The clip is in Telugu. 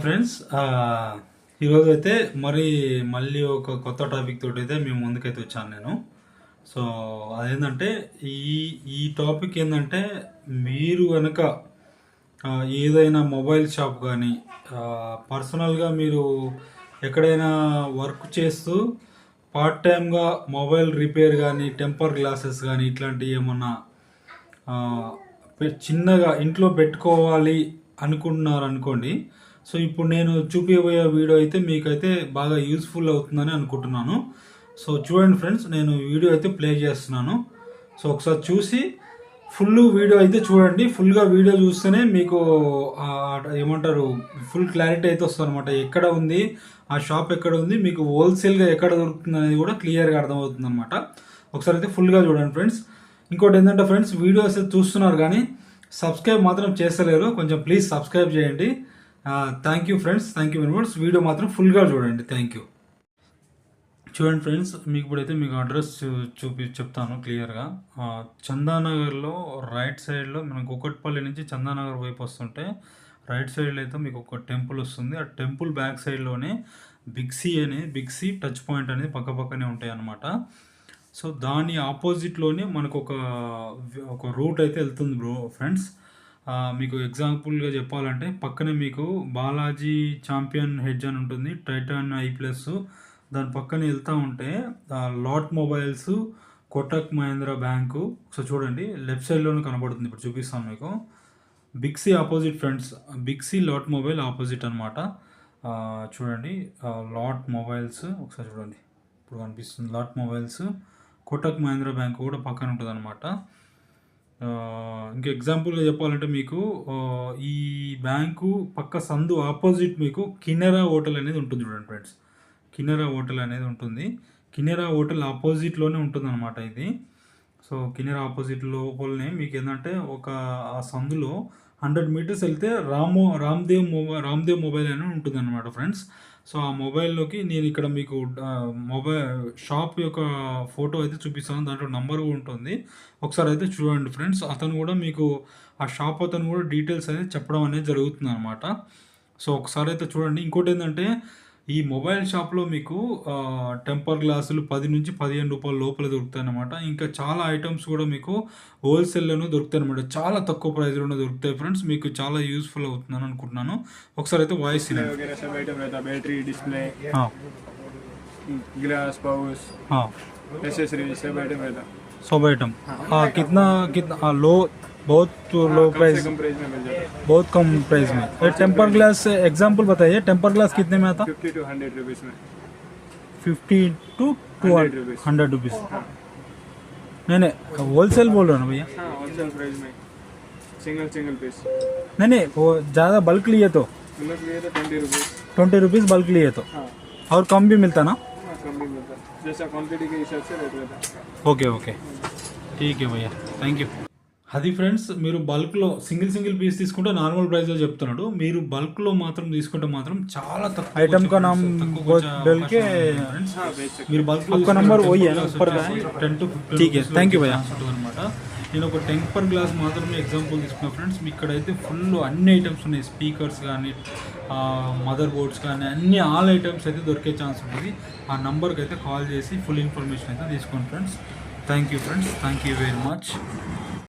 ఫ్రెండ్స్ ఈరోజు అయితే మరి మళ్ళీ ఒక కొత్త టాపిక్ తోటి అయితే మేము ముందుకైతే వచ్చాను నేను. సో అదేంటంటే ఈ ఈ టాపిక్ ఏంటంటే మీరు కనుక ఏదైనా మొబైల్ షాప్ కానీ పర్సనల్గా మీరు ఎక్కడైనా వర్క్ చేస్తూ పార్ట్ టైమ్గా మొబైల్ రిపేర్ కానీ టెంపర్ గ్లాసెస్ కానీ ఇట్లాంటివి ఏమన్నా చిన్నగా ఇంట్లో పెట్టుకోవాలి అనుకుంటున్నారు అనుకోండి సో ఇప్పుడు నేను చూపించబోయే వీడియో అయితే మీకైతే బాగా యూస్ఫుల్ అవుతుందని అనుకుంటున్నాను. సో చూడండి ఫ్రెండ్స్ నేను వీడియో అయితే ప్లే చేస్తున్నాను. సో ఒకసారి చూసి ఫుల్ వీడియో అయితే చూడండి. ఫుల్గా వీడియో చూస్తేనే మీకు ఏమంటారు ఫుల్ క్లారిటీ అయితే వస్తుంది అనమాట ఎక్కడ ఉంది ఆ షాప్ ఎక్కడ ఉంది మీకు హోల్సేల్గా ఎక్కడ దొరుకుతుంది అనేది కూడా క్లియర్గా అర్థమవుతుంది అనమాట ఒకసారి అయితే ఫుల్గా చూడండి ఫ్రెండ్స్ ఇంకోటి ఏంటంటే ఫ్రెండ్స్ వీడియోస్ అయితే చూస్తున్నారు కానీ సబ్స్క్రైబ్ మాత్రం చేస్తలేరు. కొంచెం ప్లీజ్ సబ్స్క్రైబ్ చేయండి. Thank you friends thank you very much video మాత్రం ఫుల్గా చూడండి. థ్యాంక్ యూ చూడండి ఫ్రెండ్స్ మీకు ఇప్పుడైతే మీకు అడ్రస్ చూ- చూపి చెప్తాను క్లియర్గా చందానగర్లో రైట్ సైడ్లో మనం కుకట్పల్లి నుంచి చందానగర్ వైపు వస్తుంటే రైట్ సైడ్లో అయితే మీకు ఒక టెంపుల్ వస్తుంది. ఆ టెంపుల్ బ్యాక్ సైడ్లోనే బిగ్సీ అనే బిగ్సీ టచ్ పాయింట్ అనేది పక్క పక్కనే ఉంటాయి అన్నమాట. సో దాని ఆపోజిట్లోనే మనకు ఒక ఒక రూట్ అయితే వెళ్తుంది బ్రో ఫ్రెండ్స్ మీకు ఎగ్జాంపుల్గా చెప్పాలంటే పక్కనే మీకు బాలాజీ ఛాంపియన్ హెడ్జ్ అని ఉంటుంది టైటాన్ ఐ ప్లస్ దాని పక్కన వెళ్తూ ఉంటే Lot mobiles Kotak Mahindra bank so చూడండి లెఫ్ట్ సైడ్లోనే కనబడుతుంది ఇప్పుడు చూపిస్తాను మీకు. బిక్సీ ఆపోజిట్ ఫ్రెండ్స్ బిక్సీ లాట్ మొబైల్ ఆపోజిట్ అనమాట చూడండి లాట్ మొబైల్స్ ఒకసారి చూడండి ఇప్పుడు కనిపిస్తుంది Lot mobiles Kotak Mahindra bank కూడా పక్కన ఉంటుంది అనమాట ఇంకా ఎగ్జాంపుల్గా చెప్పాలంటే మీకు ఈ బ్యాంకు పక్క సందు ఆపోజిట్ మీకు కినెరా హోటల్ అనేది ఉంటుంది చూడండి ఫ్రెండ్స్ కినెరా హోటల్ అనేది ఉంటుంది. కిన్నెరా హోటల్ ఆపోజిట్లోనే ఉంటుంది అనమాట ఇది. సో కినెరా ఆపోజిట్ లోపలనే మీకు ఏంటంటే ఒక ఆ సందులో హండ్రెడ్ మీటర్స్ వెళ్తే రామో రామ్దేవ్ మొబైల్ రామ్దేవ్ మొబైల్ అని ఉంటుంది అనమాట ఫ్రెండ్స్. సో ఆ మొబైల్లోకి నేను ఇక్కడ మీకు మొబైల్ షాప్ యొక్క ఫోటో అయితే చూపిస్తాను. దాంట్లో నంబర్ ఉంటుంది. ఒకసారి అయితే చూడండి ఫ్రెండ్స్. అతను కూడా మీకు ఆ షాప్ అతను కూడా డీటెయిల్స్ అనేది చెప్పడం అనేది జరుగుతుంది అనమాట సో ఒకసారి అయితే చూడండి. ఇంకోటి ఏంటంటే ఈ మొబైల్ షాప్లో మీకు ఆ, టెంపర్ గ్లాసులు పది నుంచి పదిహేను రూపాయల లోపల దొరుకుతాయి అనమాట ఇంకా చాలా ఐటమ్స్ కూడా మీకు హోల్సేల్లోనూ దొరుకుతాయి అనమాట చాలా తక్కువ ప్రైస్లోనే దొరుకుతాయి ఫ్రెండ్స్ మీకు చాలా యూస్ఫుల్ అవుతుందని అనుకుంటున్నాను ఒకసారి అయితే వాయిస్ వినండి. वगैरह सब आइटम रहता है बैटरी डिस्प्ले हाँ ग्लास पाउच हाँ एसेसरी सब आइटम रहता है सब आइटम हाँ कितना कितना हाँ, लो बहुत लो प्राइस बहुत कम प्राइस में। टेम्पर ग्लास एग्ज़ाम्पल बताइए टेम्पर ग्लास कितने में आता? Fifty to two hundred rupees नहीं नहीं होलसेल बोल रहे हो ना भैया? नहीं नहीं वो ज़्यादा बल्क लिए तो। ट्वेंटी रुपीज़ बल्क लिए तो।, तो। और कम भी मिलता ना? जैसा क्वान्टिटी के हिसाब से रेट रहता। ओके ओके ठीक है भैया। थैंक यू అది ఫ్రెండ్స్ మీరు బల్క్లో సింగిల్ సింగిల్ పీస్ తీసుకుంటే నార్మల్ ప్రైస్లో చెప్తున్నాడు మీరు బల్క్లో మాత్రం తీసుకుంటే మాత్రం చాలా తక్కువ आइटम का नाम वो डल के ఫ్రెండ్స్ हाँ बेच सकते మీరు బల్క్ आपका नंबर वही है ना, ऊपर का? టెన్ టు ठीक है, thank you भैया. అనమాట నేను ఒక టెంపర్ గ్లాస్ మాత్రమే ఎగ్జాంపుల్ తీసుకున్నా ఫ్రెండ్స్ మీ ఇక్కడైతే ఫుల్ అన్ని ఐటమ్స్ ఉన్నాయి స్పీకర్స్ కానీ మదర్ బోర్డ్స్ కానీ అన్ని ఆల్ ఐటమ్స్ అయితే దొరికే ఛాన్స్ ఉంటుంది ఆ నంబర్కి అయితే కాల్ చేసి ఫుల్ ఇన్ఫర్మేషన్ అయితే తీసుకోండి friends thank you friends thank you very much